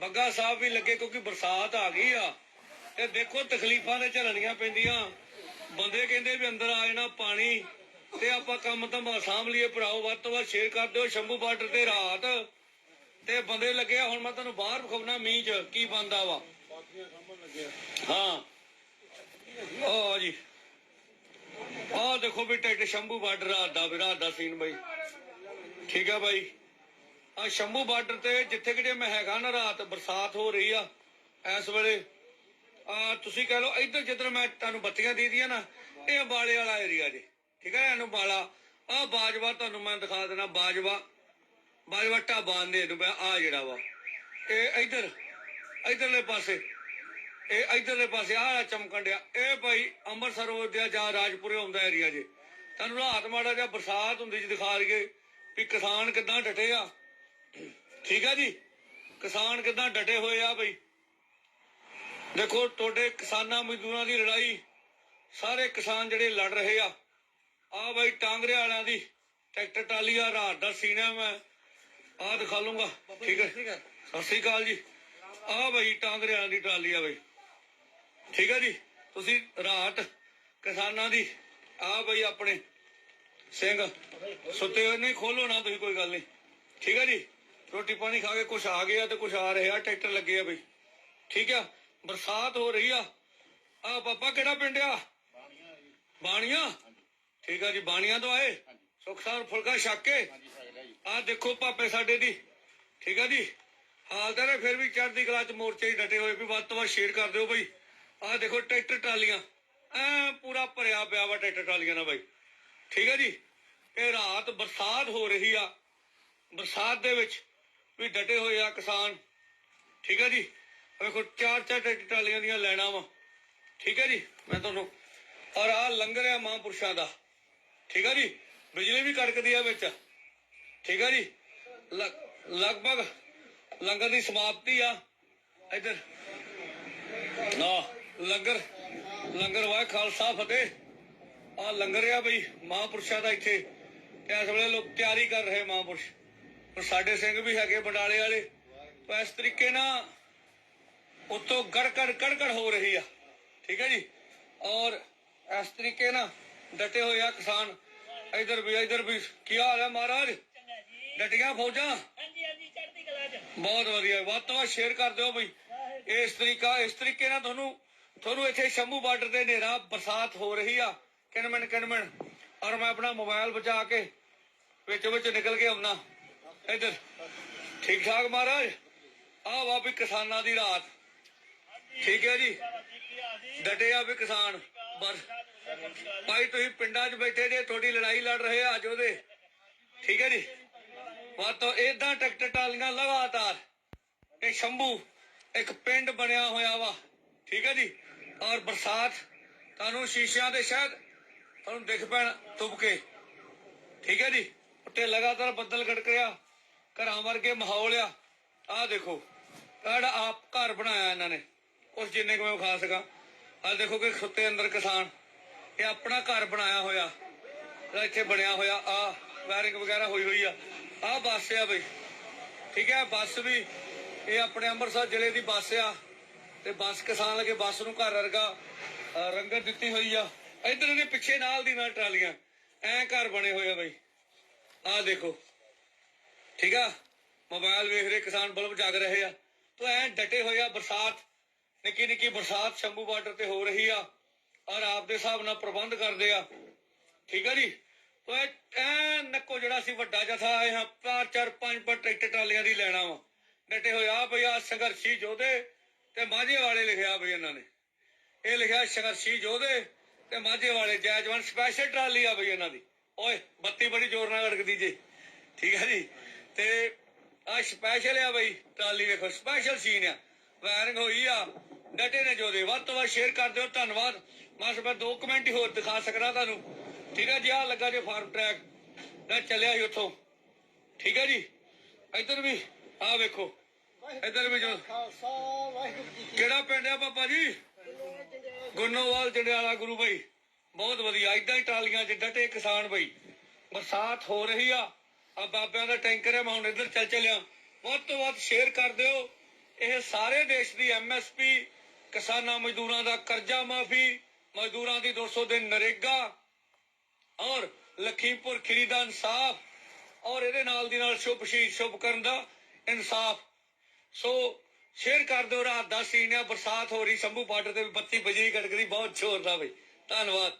ਬੱਗਾ ਸਾਹਿਬ ਵੀ ਲੱਗੇ ਕਿਉਂਕਿ ਬਰਸਾਤ ਆ ਗਈ ਆ। ਤੇ ਦੇਖੋ ਤਕਲੀਫਾਂ ਤੇ ਝੱਲਣੀਆਂ ਪੈਂਦੀਆਂ। ਬੰਦੇ ਕਹਿੰਦੇ ਵੀ ਅੰਦਰ ਆ ਜਾਣਾ ਪਾਣੀ ਤੇ ਆਪਾਂ ਕੰਮ ਤਾਂ ਸਾਂਭ ਲਈਏ ਭਰਾਓ, ਵੱਧ ਤੋਂ ਵੱਧ ਸ਼ੇਅਰ ਕਰ ਦਿਓ ਸ਼ੰਭੂ ਬਾਰਡਰ ਤੇ ਰਾਤ। ਤੇ ਬੰਦੇ ਲੱਗੇ ਹੁਣ ਮੈਂ ਤੁਹਾਨੂੰ ਬਾਹਰ ਵਿਖਾਉਣਾ ਮੀਂਹ ਚ ਕੀ ਬੰਦਾ ਵਾ। ਹਾਂ। ਆ ਜੀ। ਆ ਦੇਖੋ ਵੀ ਟੈਕਟ ਸ਼ੰਭੂ ਬਾਰਡਰ ਰਾਤ ਦਾ ਵੀ ਰਾਤ ਦਾ ਸੀਨ ਬਾਈ। ਠੀਕ ਆ ਬਾਈ। ਆ ਸ਼ੰਭੂ ਬਾਰਡਰ ਤੇ ਜਿੱਥੇ ਕਿਤੇ ਮੈਂ ਹੈਗਾ ਨਾ ਰਾਤ, ਬਰਸਾਤ ਹੋ ਰਹੀ ਆ, ਇਸ ਵੇਲੇ, ਆ ਤੁਸੀਂ ਕਹ ਲਓ ਇੱਧਰ ਜਿੱਧਰ ਮੈਂ ਤੁਹਾਨੂੰ ਬੱਤੀਆਂ ਦੇ ਦੀਆਂ ਨਾ, ਇਹ ਅੰਬਾਲੇ ਵਾਲਾ ਏਰੀਆ ਜੀ, ਠੀਕ ਹੈ ਇਹਨੂੰ ਬਾਲਾ ਆ ਬਾਜਵਾ ਤੁਹਾਨੂੰ ਮੈਂ ਦਿਖਾ ਦੇਣਾ ਬਾਜਵਾ ਬਾਜਵਾ ਢਾਬਾ ਨੇ ਨੂੰ ਆ ਜਿਹੜਾ ਵਾ। ਇਹ ਇੱਧਰ, ਇੱਧਰਲੇ ਪਾਸੇ, ਇਹ ਇੱਧਰਲੇ ਪਾਸੇ, ਆਹ ਚਮਕਣ ਡਿਆ। ਇਹ ਭਾਈ ਅੰਮ੍ਰਿਤਸਰ ਰੋਡ ਜਾਂ ਰਾਜਪੁਰੇ ਆਉਂਦਾ ਏਰੀਆ ਜੇ। ਤੁਹਾਨੂੰ ਰਾਤ ਮਾੜਾ ਜਿਹਾ ਬਰਸਾਤ ਹੁੰਦੀ ਜੀ ਦਿਖਾ ਰਹੀਏ ਵੀ ਕਿਸਾਨ ਕਿਦਾਂ ਡਟੇ ਆ। ਠੀਕ ਆ ਜੀ? ਕਿਸਾਨ ਕਿਦਾਂ ਡਟੇ ਹੋਏ ਆ ਬਈ? ਦੇਖੋ ਤੁਹਾਡੇ ਕਿਸਾਨਾਂ ਮਜ਼ਦੂਰਾਂ ਦੀ ਲੜਾਈ ਸਾਰੇ ਕਿਸਾਨ ਜਿਹੜੇ ਲੜ ਰਹੇ ਆ। ਆ ਬਈ ਟਾਂਗਰੇ ਵਾਲਿਆਂ ਦੀ ਟਰੈਕਟਰ ਟਾਲੀ ਆ ਰਾਤ ਦਾ ਸੀਨਾ ਮੈਂ। ਆ ਦਿਖਾ ਲੂੰਗਾ ਠੀਕ ਹੈ ਸਤਿ ਸ੍ਰੀ ਅਕਾਲ। ਜੀ। ਆ ਬਈ ਟਾਂਗਰੇ ਵਾਲਿਆਂ ਦੀ ਟਰਾਲੀ ਆ ਬਈ। ਠੀਕ ਹੈ ਜੀ? ਤੁਸੀਂ ਰਾਤ ਕਿਸਾਨਾਂ ਦੀ ਆ ਬਈ ਆਪਣੇ ਸਿੰਘ। ਸੁੱਤੇ ਨਹੀਂ ਖੋਲੋ ਨਾ ਤੁਸੀਂ ਕੋਈ ਗੱਲ ਨਹੀਂ। ਠੀਕ ਹੈ ਜੀ? ਰੋਟੀ ਪਾਣੀ ਖਾ ਕੇ ਕੁਛ ਆ ਗਿਆ ਤੇ ਕੁਛ ਆ ਰਿਹਾ, ਟਰੈਕਟਰ ਲੱਗੇ ਆ ਬਈ। ਠੀਕ ਆ? ਬਰਸਾਤ ਹੋ ਰਹੀ ਆ। ਆ ਪਾਪਾ ਕਿਹੜਾ ਪਿੰਡ ਆ? ਬਾਣੀਆਂ। ਠੀਕ ਆ ਜੀ, ਬਾਣੀਆਂ ਤੋਂ ਆਏ। ਸੁਖਸਾਰ ਫੁਲਕਾ ਛੱਕ ਕੇ। ਆ ਦੇਖੋ ਪਾਪੇ ਸਾਡੇ ਦੀ। ਠੀਕ ਆ ਜੀ? ਹਾਲ ਤਾਂ ਫਿਰ ਵੀ ਚੜ੍ਹਦੀ ਕਲਾ ਚ ਮੋਰਚੇ 'ਚ ਡਟੇ ਹੋਏ ਵੀ ਵੱਧ ਤੋਂ ਵੱਧ ਸ਼ੇਅਰ ਕਰ ਦਿਓ ਬਈ। ਆ ਦੇਖੋ ਟਰੈਕਟਰ ਟਰਾਲੀਆਂ। ਐ ਪੂਰਾ ਭਰਿਆ ਪਿਆ ਵਾ ਟਰੈਕਟਰ ਟਰਾਲੀਆਂ ਨਾਲ ਬਾਈ। ਠੀਕ ਆ ਜੀ? ਇਹ ਰਾਤ ਬਰਸਾਤ ਹੋ ਰਹੀ ਆ। ਬਰਸਾਤ ਦੇ ਵਿੱਚ ਵੀ ਡਟੇ ਹੋਏ ਆ ਕਿਸਾਨ। ਠੀਕ ਹੈ ਜੀ? ਆਹ ਵੇਖੋ, ਚਾਰ ਚਾਰ ਟਰਾਲੀਆਂ ਦੀਆਂ ਲੈਣਾ ਵਾ। ਠੀਕ ਹੈ ਜੀ? ਮੈਂ ਤੁਹਾਨੂੰ ਔਰ ਆ ਲੰਗਰ ਆ ਮਹਾਂਪੁਰਸ਼ਾਂ ਦਾ। ਠੀਕ ਹੈ ਜੀ? ਬਿਜਲੀ ਵੀ ਕੜਕਦੀ ਆ ਵਿੱਚ। ਠੀਕ ਹੈ ਜੀ? ਲਗਭਗ ਲੰਗਰ ਦੀ ਸਮਾਪਤੀ ਆ। ਇਧਰ। ਨਾ, ਲੰਗਰ ਲੰਗਰ ਵਾਹਿ ਖਾਲਸਾ ਫਤਿਹ। ਆ ਲੰਗਰ ਆ ਬਈ ਮਹਾਂਪੁਰਸ਼ਾਂ ਦਾ ਇੱਥੇ। ਤੇ ਇਸ ਵੇਲੇ ਲੋਕ ਤਿਆਰੀ ਕਰ ਰਹੇ ਮਹਾਂਪੁਰਸ਼। ਪਰ ਸਾਡੇ ਸਿੰਘ ਵੀ ਹੈਗੇ ਬੰਡਾਲੇ ਵਾਲੇ ਤਾਂ ਇਸ ਤਰੀਕੇ ਨਾਲ ਉਤੋਂ ਗੜਕੜ ਕੜਕੜ ਹੋ ਰਹੀ ਆ। ਠੀਕ ਹੈ ਜੀ? ਔਰ ਇਸ ਤਰੀਕੇ ਨਾਲ ਡਟੇ ਹੋਏ ਆ ਕਿਸਾਨ। ਇਧਰ ਵੀ ਇਧਰ ਵੀ ਕੀ ਹਾਲ ਹੈ ਮਹਾਰਾਜ? ਡਟੀਆਂ ਫੌਜਾਂ? ਬਹੁਤ ਵਧੀਆ। ਵੱਧ ਤੋਂ ਵੱਧ ਸ਼ੇਅਰ ਕਰ ਦਿਓ ਬਈ। ਇਸ ਤਰੀਕਾ ਇਸ ਤਰੀਕੇ ਨਾਲ ਤੁਹਾਨੂੰ ਤੁਹਾਨੂੰ ਇੱਥੇ ਸ਼ੰਭੂ ਬਾਰਡਰ ਤੇ ਹਨੇਰਾ ਬਰਸਾਤ ਹੋ ਰਹੀ ਆ। ਕਿਣਮਣ ਕਿਣਮਣ ਔਰ ਮੈਂ ਆਪਣਾ ਮੋਬਾਈਲ ਬਚਾ ਕੇ ਵਿੱਚ ਵਿੱਚ ਨਿਕਲ ਕੇ ਆਉਣਾ ਇੱਧਰ। ਠੀਕ ਠਾਕ ਮਹਾਰਾਜ? ਆਹ ਵਾ ਵੀ ਕਿਸਾਨਾਂ ਦੀ ਰਾਤ। ਠੀਕ ਹੈ ਜੀ? ਡਟੇ ਆ ਵੀ ਕਿਸਾਨ। ਬਸ। ਭਾਈ ਤੁਸੀਂ ਪਿੰਡਾਂ 'ਚ ਬੈਠੇ ਜੇ, ਤੁਹਾਡੀ ਲੜਾਈ ਲੜ ਰਹੇ ਆ ਅੱਜ ਉਹਦੇ। ਠੀਕ ਹੈ ਜੀ? ਵਾਤੋਂ ਇਦਾਂ ਟਰੈਕਟਰ ਟਾਲੀਆਂ ਲਗਾਤਾਰ। ਇਹ ਸ਼ੰਭੂ ਇੱਕ ਪਿੰਡ ਬਣਿਆ ਹੋਇਆ ਵਾ। ਠੀਕ ਹੈ ਜੀ? ਔਰ ਬਰਸਾਤ ਤੁਹਾਨੂੰ ਸ਼ੀਸ਼ਿਆਂ ਦੇ ਸ਼ਾਇਦ ਤੁਹਾਨੂੰ ਦਿਖ ਪੈਣ ਤੁਬਕੇ ਠੀਕ ਹੈ ਜੀ? ਉੱਤੇ ਲਗਾਤਾਰ ਬੱਦਲ ਗੜਕਿਆ ਘਰਾਂ ਵਰਗੇ ਮਾਹੌਲ ਆ। ਆਹ ਦੇਖੋ ਕਿਹੜਾ ਆਪ ਘਰ ਬਣਾਇਆ ਇਹਨਾਂ ਨੇ ਉਸ ਜਿੰਨੇ ਕੁ ਮੈਂ ਖਾ ਸਕਾਂ। ਆਹ ਦੇਖੋ ਕਿ ਖੁੱਤੇ ਅੰਦਰ ਕਿਸਾਨ, ਇਹ ਆਪਣਾ ਘਰ ਬਣਾਇਆ ਹੋਇਆ ਇੱਥੇ ਬਣਿਆ ਹੋਇਆ ਆ ਵਾਇਰਿੰਗ ਵਗੈਰਾ ਹੋਈ ਹੋਈ ਆ। ਆ ਬੱਸ ਆ ਬਈ, ਠੀਕ ਹੈ, ਬੱਸ ਵੀ, ਇਹ ਆਪਣੇ ਅੰਮ੍ਰਿਤਸਰ ਜ਼ਿਲ੍ਹੇ ਦੀ ਬੱਸ ਆ। ਤੇ ਬੱਸ ਕਿਸਾਨ ਲਗੇ ਬੱਸ ਨੂੰ ਘਰ ਵਰਗਾ ਰੰਗਤ ਦਿੱਤੀ ਹੋਈ ਆ। ਇਧਰ ਇਹਦੇ ਪਿੱਛੇ ਨਾਲ ਦੀ ਨਾਲ ਟਰਾਲੀਆਂ, ਐ ਘਰ ਬਣੇ ਹੋਏ ਆ ਬਈ। ਆ ਦੇਖੋ ਠੀਕ ਆ? ਮੋਬਾਈਲ ਵੇਖ ਰਹੇ ਕਿਸਾਨ ਬਲਬ ਜਗ ਰਹੇ ਆ। ਤੋ ਐ ਡਟੇ ਹੋਏ ਆ ਬਰਸਾਤ, ਨਿੱਕੀ ਨਿੱਕੀ ਬਰਸਾਤ ਸ਼ੰਭੂ ਬਾਰਡਰ ਤੇ ਹੋ ਰਹੀ ਆ। ਔਰ ਆਪ ਦੇ ਹਿਸਾਬ ਨਾਲ ਪ੍ਰਬੰਧ ਕਰਦੇ ਆ। ਠੀਕ ਆ ਜੀ? ਤੋ ਐ ਨੱਕੋ ਜਿਹੜਾ ਸੀ ਵੱਡਾ ਜਥਾ ਇਹ ਚਾਰ ਚਾਰ, ਪੰਜ ਪੰਜ ਟਰੈਕਟਰ ਟਰਾਲੀਆਂ ਦੀ ਲੈਣਾ ਵਾ। ਡਟੇ ਹੋਏ ਆ ਬਈ ਆ ਸੰਘਰਸ਼ੀ ਯੋਧੇ ਤੇ ਮਾਝੇ ਵਾਲੇ ਲਿਖਿਆ ਬਈ ਇਹਨਾਂ ਨੇ। ਇਹ ਲਿਖਿਆ ਸੰਘਰਸ਼ੀ ਯੋਧੇ ਤੇ ਮਾਝੇ ਵਾਲੇ ਜੈ ਜਵਾਨ ਸਪੈਸ਼ਲ ਟਰਾਲੀ ਆ ਬਈ ਇਹਨਾਂ ਦੀ। ਓਏ, ਬੱਤੀ ਬੜੀ ਜ਼ੋਰ ਨਾਲ ਅੜਕਦੀ ਜੇ। ਠੀਕ ਹੈ ਜੀ? ਤੇ ਆ ਸਪੈਸ਼ਲ ਆ ਬਈ ਟਰਾਲੀ ਵੇਖੋ ਸਪੈਸ਼ਲ ਸੀਨ ਆ। ਵਾਇਰਿੰਗ ਹੋਈ ਆ ਡਟੇ ਨੇ ਜੋਦੇ। ਵੱਧ ਤੋਂ ਵੱਧ ਸ਼ੇਅਰ ਕਰ ਦਿਓ ਧੰਨਵਾਦ। ਮੈਂ ਸਭ ਦੋ ਕਮੈਂਟ ਹੀ ਹੋਰ ਦਿਖਾ ਸਕਦਾ ਤੁਹਾਨੂੰ। ਠੀਕ ਹੈ ਜੀ ਆ ਲੱਗਾ ਜੇ ਫਾਰਮ ਟਰੈਕ ਦਾ ਚੱਲਿਆ ਸੀ ਉੱਥੋਂ। ਠੀਕ ਹੈ ਜੀ? ਇੱਧਰ ਵੀ ਆ ਵੇਖੋ। ਇੱਧਰ ਵੀ ਜੋ ਕਿਹੜਾ ਪਿੰਡ ਆ ਪਾਪਾ ਜੀ? ਗੁੰਨੋਵਾਲ ਜੰਡਿਆਲਾ ਗੁਰੂ ਭਾਈ ਬਹੁਤ ਵਧੀਆ ਇਦਾਂ ਹੀ ਟਰਾਲੀਆਂ 'ਚ ਡਟੇ ਕਿਸਾਨ ਭਾਈ ਬਰਸਾਤ ਹੋ ਰਹੀ ਆ। ਆ ਬਾਬਿਆਂ ਦਾ ਟੈਂਕਰ ਹੈ, ਮੈਂ ਹੁਣ ਇੱਧਰ ਚੱਲ ਚੱਲਿਆ। ਵੱਧ ਤੋਂ ਵੱਧ ਸ਼ੇਅਰ ਕਰ ਦਿਓ। ਇਹ ਸਾਰੇ ਦੇਸ਼ ਦੀ ਐਮਐਸਪੀ ਕਿਸਾਨਾਂ ਮਜ਼ਦੂਰਾਂ ਦਾ ਕਰਜ਼ਾ ਮਾਫੀ, ਮਜ਼ਦੂਰਾਂ ਦੀ 200 ਦਿਨ ਨਰੇਗਾ ਔਰ ਲਖੀਮਪੁਰ ਖੀਰੀ ਦਾ ਇਨਸਾਫ ਔਰ ਇਹਦੇ ਨਾਲ ਦੀ ਨਾਲ ਸ਼ੁਭ ਸ਼ਹੀਦ, ਸ਼ੁਭ ਕਰਨ ਦਾ ਇਨਸਾਫ। ਸੋ ਸ਼ੇਅਰ ਕਰ ਦਿਓ ਰਾਤ ਦਾ ਸੀਨ ਬਰਸਾਤ ਹੋ ਰਹੀ, ਸ਼ੰਭੂ ਬਾਰਡਰ ਤੇ ਵੀ ਬੱਤੀ ਬਜਰੀ ਗੜਗੜੀ, ਬਹੁਤ ਜ਼ੋਰ ਦਾ ਬਈ। ਧੰਨਵਾਦ।